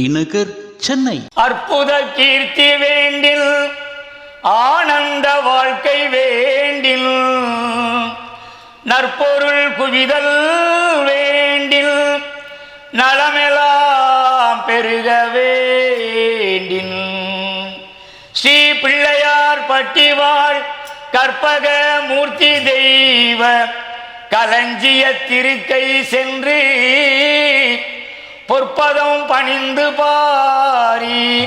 T Nagar Chennai. அற்புத கீர்த்தி வேண்டில் ஆனந்த வாழ்க்கை வேண்டில் நற்பொருள் குவிதல் வேண்டில் நலமெலாம் பெருக வேண்டில். ஸ்ரீ பிள்ளையார் பட்டிவாழ் கற்பக மூர்த்தி தெய்வ களஞ்சிய திருக்கை சென்று பொற்பதம் பணிந்து பாரி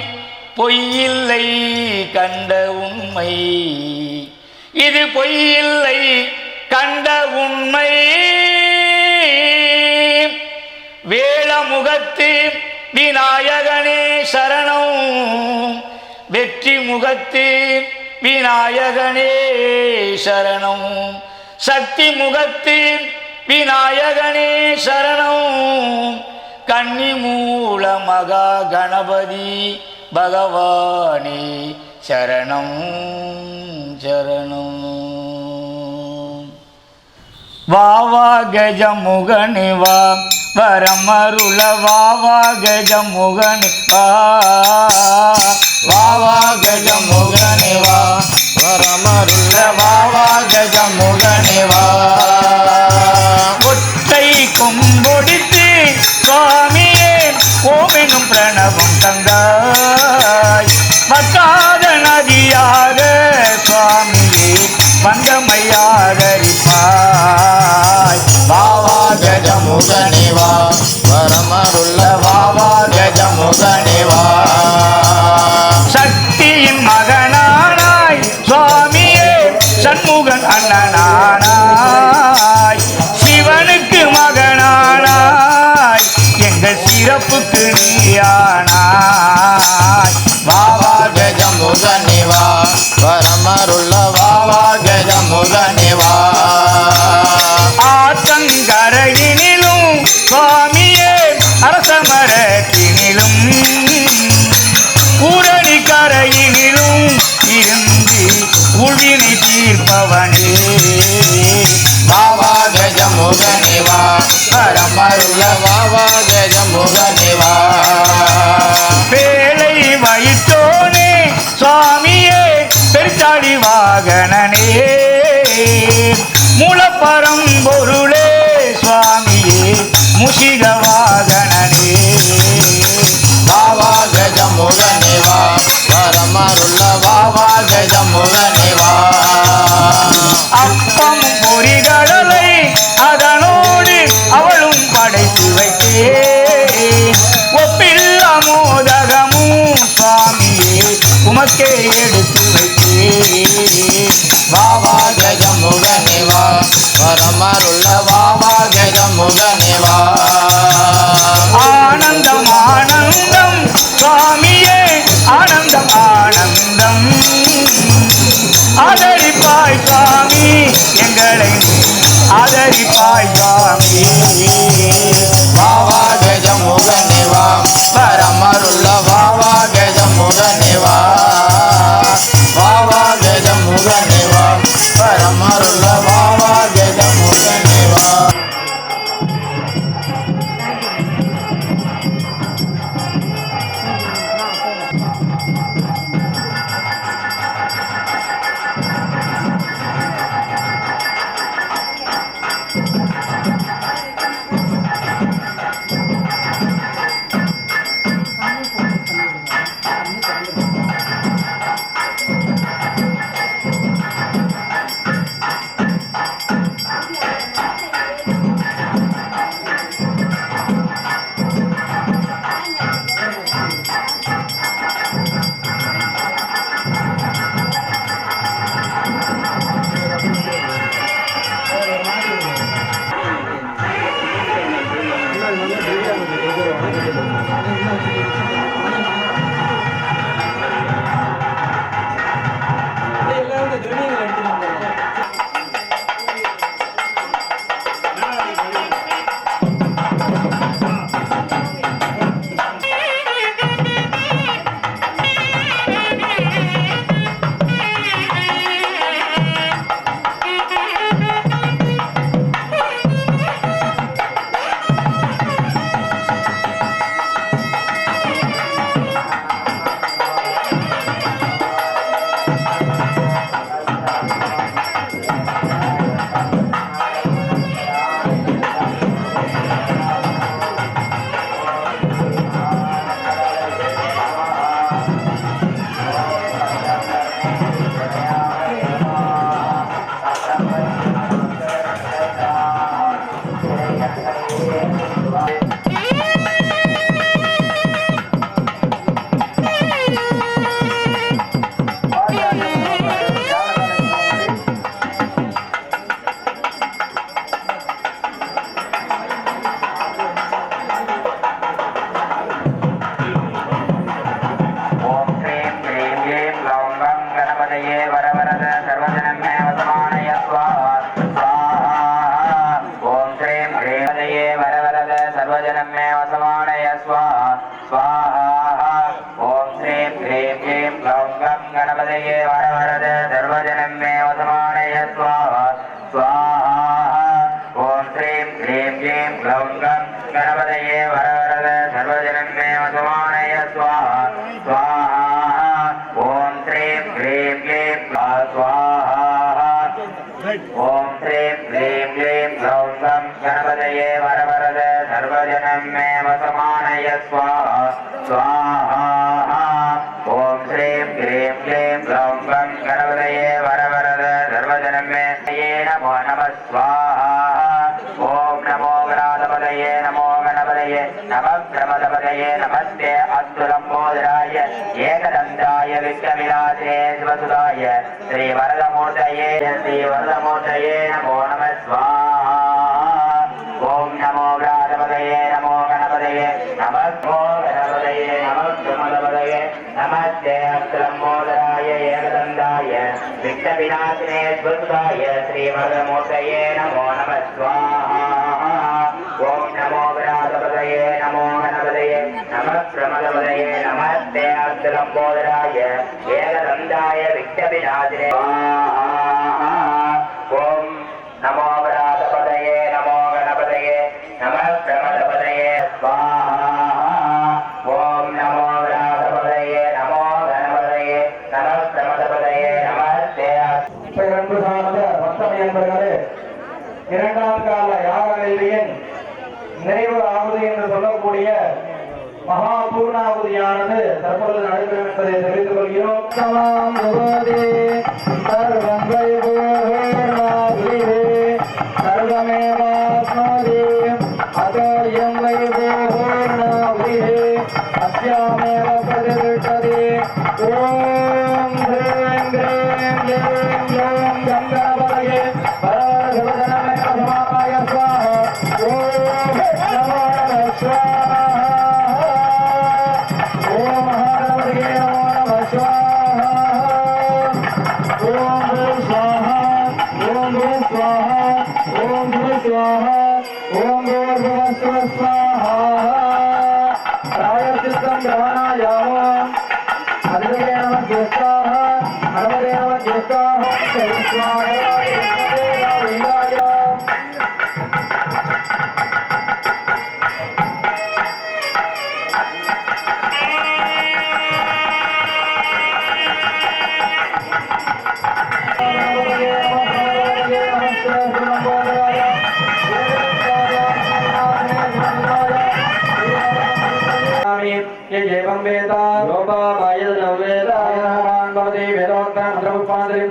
பொய்யில்லை கண்ட உண்மை. இது பொய்யில்லை கண்ட உண்மை. வேளமுகத்து விநாயகனே சரணம். வெற்றி முகத்து விநாயகனே சரணம். சக்தி முகத்து விநாயகனே சரணம். கன்னி மூல மகா கணபதி பகவானே சரணம் சரணம். வாவா கஜமுகனி வா. வரமருள வாவா கஜமுகனி வா. வா கஜமுகனி வா. வரமருள வாவா கஜமுகனி வா. ஒற்றை கொம்பொடி பொருளே சுவாமியே முஷிக கணபதியே வர வரத गणपतये नमो गणपतये नमः प्रमदपतये नमस्ते अस्तुलम्बोधराय एकदन्ताय विश्वविनाशे शिवसुताय श्रीवरदमूर्तये श्रीवरदमूर्तये नमो नमः स्वाहा ॐ नमो व्रातपतये नमो गणपतये नमस्मो गणपतये नमः प्रमदपतये नमस्ते अस्तुलम्बोधराय एकदन्ताय विघ्नविनाशिने शिवसुताय श्रीवरदमूर्तये नमो नमः स्वाहा பிரபோதராய ஏகதந்தாய விட்டபிநாதினே Yeah, man.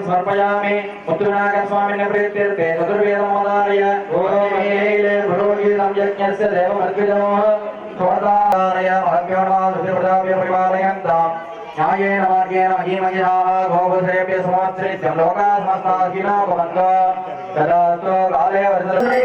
समर्पयामि मुत्तुनागस्वामिनिवृत्तिर्ते चतुर्वेदमोदाय भरोगीतं यज्ञस्य देवमर्पितोः स्वदाय मलभ्योणादृशिवृताभ्यपरिपालयन्ताम् न्यायेन मार्गेण महीमयाः गोवधेभ्य समाश्रित्यं लोकाः समस्ताखिला भवन्तो तदास्तु काले वर्धते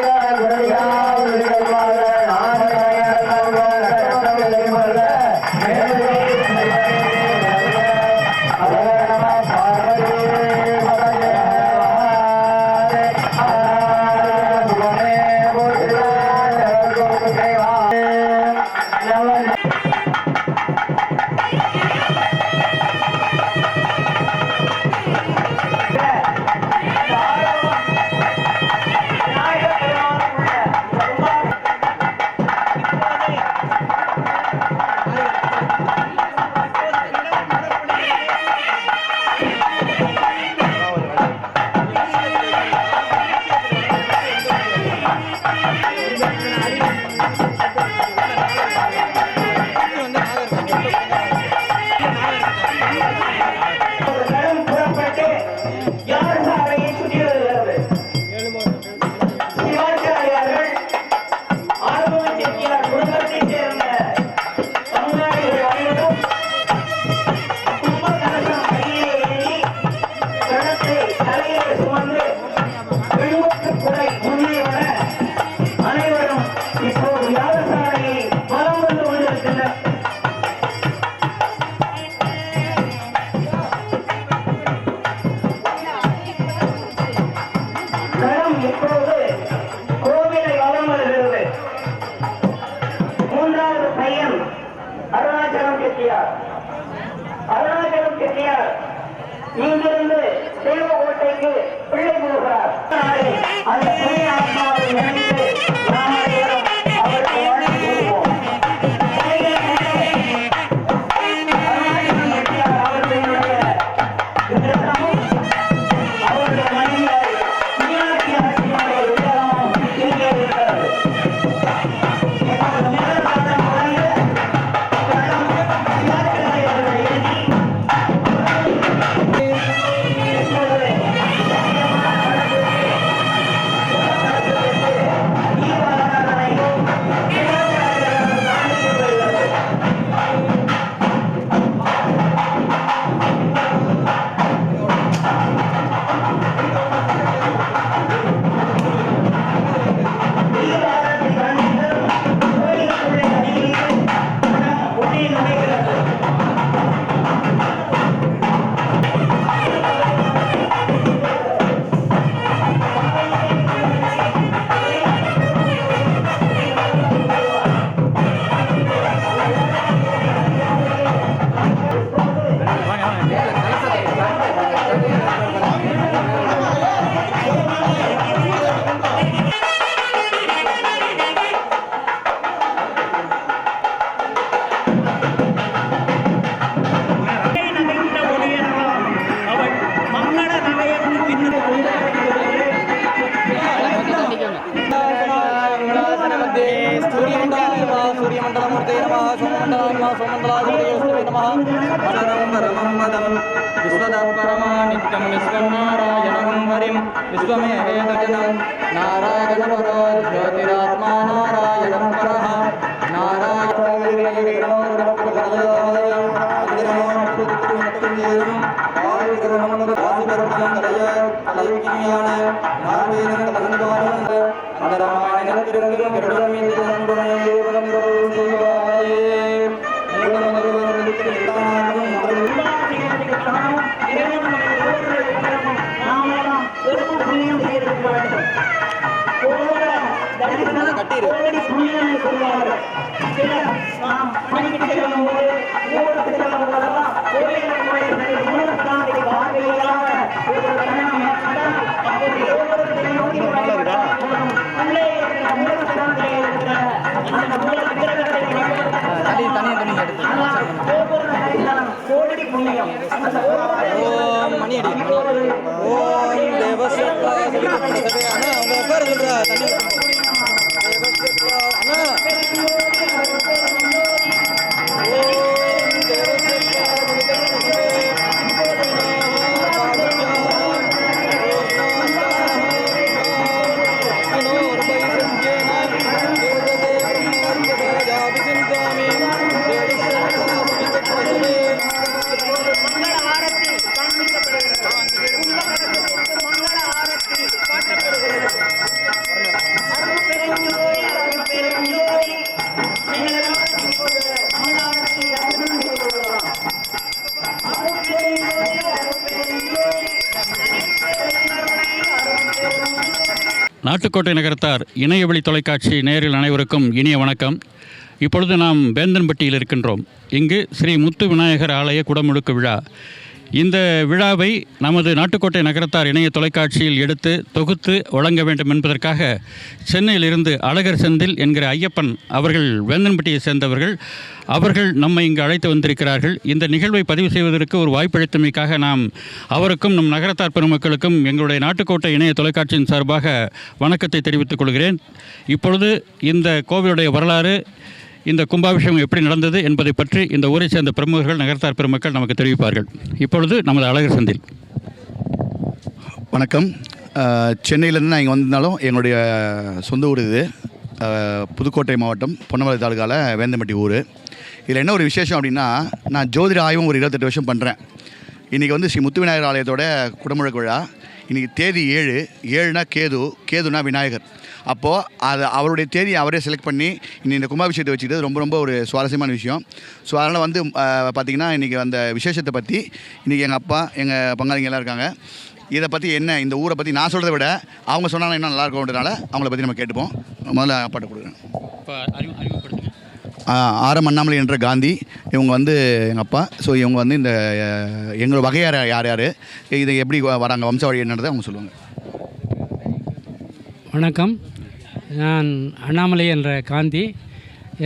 தலையிலே சுமந்து సోమనాథాధిపతే నమ సోమండలా నమ సోమండలాధిపతే నమ. పరమం పరమం పదం విశ్వదపరమా నిత్యం విశ్వనారాయణం హరిం విశ్వమే వేదజనం నారాయణ పరో జ్యోతిరాత్మా నారాయణం పరః. அண்ணா அவங்க உட்கார சொல்றா தண்ணி அண்ணா நாட்டுக்கோட்டை நகரத்தார் இணையவழி தொலைக்காட்சி நேரில் அனைவருக்கும் இனிய வணக்கம். இப்பொழுது நாம் வேந்தன்பட்டியில் இருக்கின்றோம். இங்கு ஸ்ரீ முத்து விநாயகர் ஆலய குடமுழுக்கு விழா. இந்த விழாவை நமது நாட்டுக்கோட்டை நகரத்தார் இணைய தொலைக்காட்சியில் எடுத்து தொகுத்து வழங்க வேண்டும் என்பதற்காக சென்னையிலிருந்து அழகர் செந்தில் என்கிற ஐயப்பன் அவர்கள் வேந்தன்பட்டியை சேர்ந்தவர்கள் அவர்கள் நம்மை இங்கு அழைத்து வந்திருக்கிறார்கள். இந்த நிகழ்வை பதிவு செய்வதற்கு ஒரு வாய்ப்பளித்தமைக்காக நாம் அவருக்கும் நம் நகரத்தார் பெருமக்களுக்கும் எங்களுடைய நாட்டுக்கோட்டை இணைய தொலைக்காட்சியின் சார்பாக வணக்கத்தை தெரிவித்துக் கொள்கிறேன். இப்பொழுது இந்த கோவிலுடைய வரலாறு இந்த கும்பாபிஷேகம் எப்படி நடந்தது என்பதை பற்றி இந்த ஊரை சேர்ந்த பிரமுகர்கள் நகர்த்தார் பெருமக்கள் நமக்கு தெரிவிப்பார்கள். இப்பொழுது நமது அழகர் சந்தில். வணக்கம். சென்னையிலேருந்து நான் இங்கே வந்திருந்தாலும் என்னுடைய சொந்த ஊர் இது. புதுக்கோட்டை மாவட்டம் பொன்னமலை தாலுக்காவில் வேந்தம்பட்டி ஊர். இதில் என்ன ஒரு விசேஷம் அப்படின்னா நான் ஜோதிட ஆய்வும் ஒரு இருபத்தெட்டு வருஷம் பண்ணுறேன் இன்றைக்கி வந்து ஸ்ரீ முத்து விநாயகர் ஆலயத்தோட குடமுழக்கு விழா. இன்றைக்கி தேதி ஏழு. ஏழுனா கேது கேதுனா விநாயகர். அப்போது அது அவருடைய தேதி அவரே செலக்ட் பண்ணி இன்னி இந்த கும்பாபிஷேகத்தை வச்சுக்கிட்டு ரொம்ப ரொம்ப ஒரு சுவாரஸ்யமான விஷயம். ஸோ அதனால் வந்து பார்த்திங்கன்னா இன்றைக்கி அந்த விசேஷத்தை பற்றி இன்றைக்கி எங்கள் அப்பா எங்கள் பங்காளிங்க எல்லாம் இருக்காங்க. இதை பற்றி என்ன இந்த ஊரை பற்றி நான் சொல்கிறத விட அவங்க சொன்னாலும் இன்னும் நல்லா இருக்கும்ன்றனால அவங்கள பற்றி நம்ம கேட்டுப்போம். முதல்ல அப்பாட்ட கொடுக்குறேன். இப்போ அறிமுகப்படுத்துங்க ஆரம் அண்ணாமலை என்ற காந்தி இவங்க வந்து எங்கள் அப்பா. ஸோ இவங்க வந்து இந்த அஹ், எங்களோட வகையார் யார் யார்? இது எப்படி வராங்க? வம்சாவழி என்னன்றதை அவங்க சொல்லுவாங்க. வணக்கம். நான் அண்ணாமலை என்ற காந்தி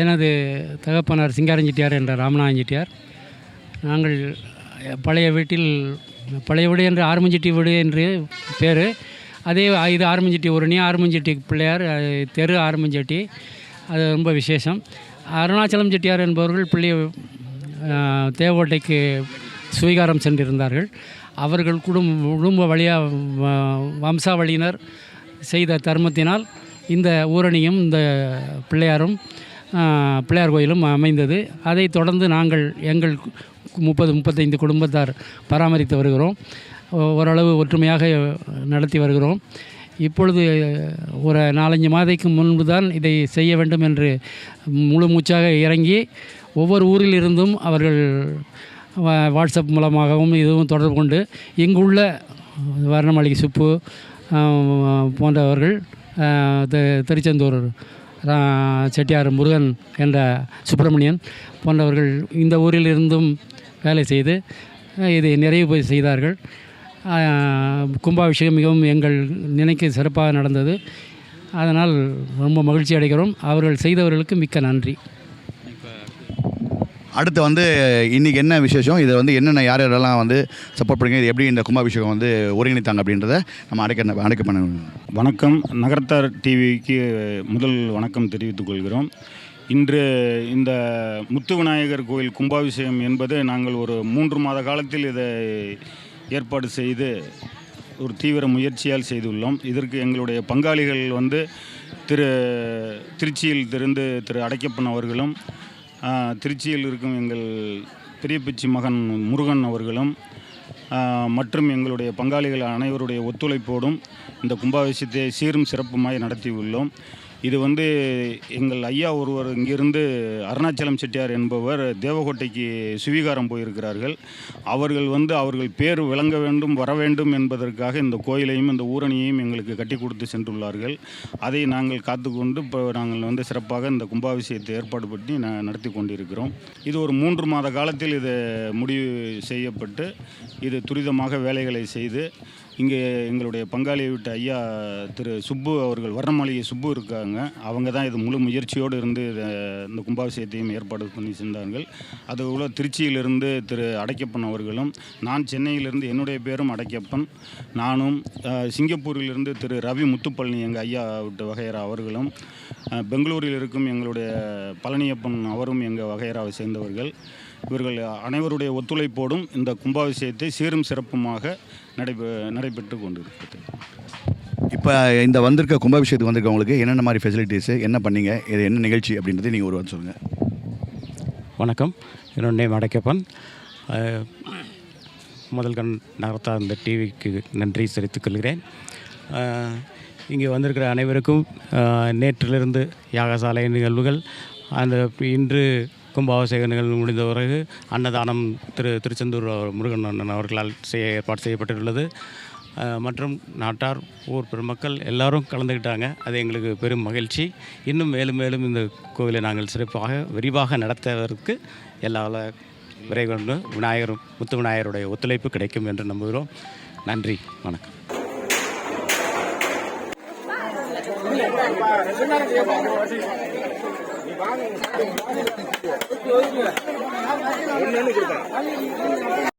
எனது தகப்பனார் சிங்காரஞ்சிட்டியார் என்ற ராமநாதன் செட்டியார் நாங்கள் பழைய வீட்டில் பழைய வீடு என்று ஆர்மஞ்சிட்டி வீடு என்று பேர். அதே இது ஆறுமஞ்செட்டி ஊரணி ஆர்மஞ்சிட்டி பிள்ளையார் தெரு ஆறுமஞ்செட்டி அது ரொம்ப விசேஷம். அருணாச்சலம் செட்டியார் என்பவர்கள் பிள்ளை தேவோட்டைக்கு சுவீகாரம் சென்றிருந்தார்கள். அவர்கள் குடும்ப குடும்ப வழியாக வம்சாவளியினர் செய்த தர்மத்தினால் இந்த ஊரணியும் இந்த பிள்ளையாரும் பிள்ளையார் கோயிலும் அமைந்தது. அதைத் தொடர்ந்து நாங்கள் எங்கள் முப்பது முப்பத்தைந்து குடும்பத்தார் பராமரித்து வருகிறோம். ஓரளவு ஒற்றுமையாக நடத்தி வருகிறோம். இப்பொழுது ஒரு நாலஞ்சு மாதைக்கு முன்பு தான் இதை செய்ய வேண்டும் என்று முழு மூச்சாக இறங்கி ஒவ்வொரு ஊரிலிருந்தும் அவர்கள் வாட்ஸ்அப் மூலமாகவும் இதுவும் தொடர்பு கொண்டு இங்குள்ள வர்ணமாளிகை சுப்பு போன்றவர்கள் திருச்செந்தூர் ரா- செட்டியார் முருகன் என்ற சுப்பிரமணியன் போன்றவர்கள் இந்த ஊரில் இருந்தும் வேலை செய்து இதை நிறைவு செய்தார்கள். கும்பாபிஷேகம் மிகவும் எங்கள் நினைக்கு சிறப்பாக நடந்தது. அதனால் ரொம்ப மகிழ்ச்சி அடைகிறோம். அவர்கள் செய்தவர்களுக்கு மிக்க நன்றி. அடுத்து வந்து இன்றைக்கி என்ன விசேஷம்? இதை வந்து என்னென்ன யார் யாரெல்லாம் வந்து சப்போர்ட் பண்ணுங்க இது எப்படி இந்த கும்பாபிஷேகம் வந்து ஒருங்கிணைத்தாங்க அப்படின்றத நம்ம அடைக்க அடைக்க பண்ண வணக்கம். நகரத்தார் டிவிக்கு முதல் வணக்கம் தெரிவித்துக் கொள்கிறோம். இன்று இந்த முத்து விநாயகர் கோயில் கும்பாபிஷேகம் என்பது நாங்கள் ஒரு மூன்று மாத காலத்தில் இதை ஏற்பாடு செய்து ஒரு தீவிர முயற்சியால் செய்துள்ளோம். இதற்கு எங்களுடைய பங்காளிகள் வந்து திரு திருச்சியில் திருந்து திரு அடைக்கப்பன் அவர்களும் திருச்சியில் இருக்கும் எங்கள் பெரியப்பிச்சி மகன் முருகன் அவர்களும் மற்றும் எங்களுடைய பங்காளிகள் அனைவருடைய ஒத்துழைப்போடும் இந்த கும்பாபிஷத்தை சீரும் சிறப்புமாய் நடத்தியுள்ளோம். இது வந்து எங்கள் ஐயா ஒருவர் இங்கிருந்து அருணாச்சலம் செட்டியார் என்பவர் தேவகோட்டைக்கு சுவீகாரம் போயிருக்கிறார்கள். அவர்கள் வந்து அவர்கள் பேர் விளங்க வேண்டும் வர வேண்டும் என்பதற்காக இந்த கோயிலையும் இந்த ஊரணியையும் எங்களுக்கு கட்டி கொடுத்து சென்றுள்ளார்கள். அதை நாங்கள் காத்துக்கொண்டு இப்போ நாங்கள் வந்து சிறப்பாக இந்த கும்பாபிஷேகத்தை ஏற்பாடு பண்ணி நான் நடத்தி கொண்டிருக்கிறோம். இது ஒரு மூன்று மாத காலத்தில் இது முடிவு செய்யப்பட்டு இது துரிதமாக வேலைகளை செய்து இங்கே எங்களுடைய பங்காளியை விட்ட ஐயா திரு சுப்பு அவர்கள் வர்ணமாளிகை சுப்பு இருக்காங்க. அவங்க தான் இது முழு முயற்சியோடு இருந்து இதை இந்த கும்பாபிஷேகத்தையும் ஏற்பாடு பண்ணி சென்றார்கள். அதுபோல் திருச்சியிலிருந்து திரு அடைக்கப்பன் அவர்களும் நான் சென்னையிலிருந்து என்னுடைய பேரும் அடைக்கப்பன் நானும் சிங்கப்பூரிலிருந்து திரு ரவி முத்துப்பழனி எங்கள் ஐயா விட்டு வகையரா அவர்களும் பெங்களூரில் இருக்கும் எங்களுடைய பழனியப்பன் அவரும் எங்கள் வகையராவை சேர்ந்தவர்கள். இவர்கள் அனைவருடைய ஒத்துழைப்போடும் இந்த கும்பாபிஷேகத்தை சீரும் சிறப்புமாக நடைபெ நடைபெற்று கொண்டிருக்கிறது. இப்போ இந்த வந்திருக்க கும்பாபிஷேகத்துக்கு வந்திருக்கவங்களுக்கு என்னென்ன மாதிரி ஃபெசிலிட்டிஸு என்ன பண்ணீங்க இது என்ன நிகழ்ச்சி அப்படின்றது நீங்கள் ஒரு வார்த்தை சொல்லுங்கள் வணக்கம். என்னோட நேம் அடைக்கப்பன். அஹ், முதல் கண் நகர்த்தா இந்த டிவிக்கு நன்றி கொள்கிறேன். அஹ், இங்கே வந்திருக்கிற அனைவருக்கும் நேற்றிலிருந்து யாகசாலை நிகழ்வுகள் அந்த இன்று கும்பாபிஷேக நிகழ்வு முடிந்த பிறகு அன்னதானம் திரு திருச்செந்தூர் முருகன் அண்ணன் அவர்களால் செய்ய ஏற்பாடு செய்யப்பட்டுள்ளது மற்றும் நாட்டார் ஊர் பெருமக்கள் எல்லாரும் கலந்துக்கிட்டாங்க அது எங்களுக்கு பெரும் மகிழ்ச்சி. இன்னும் மேலும் மேலும் இந்த கோவிலை நாங்கள் சிறப்பாக விரிவாக நடத்துவதற்கு எல்லா விரைவில் விநாயகரும் முத்து விநாயகருடைய ஒத்துழைப்பு கிடைக்கும் என்று நம்புகிறோம். நன்றி. வணக்கம். ஒன்னு கொடுத்தேன்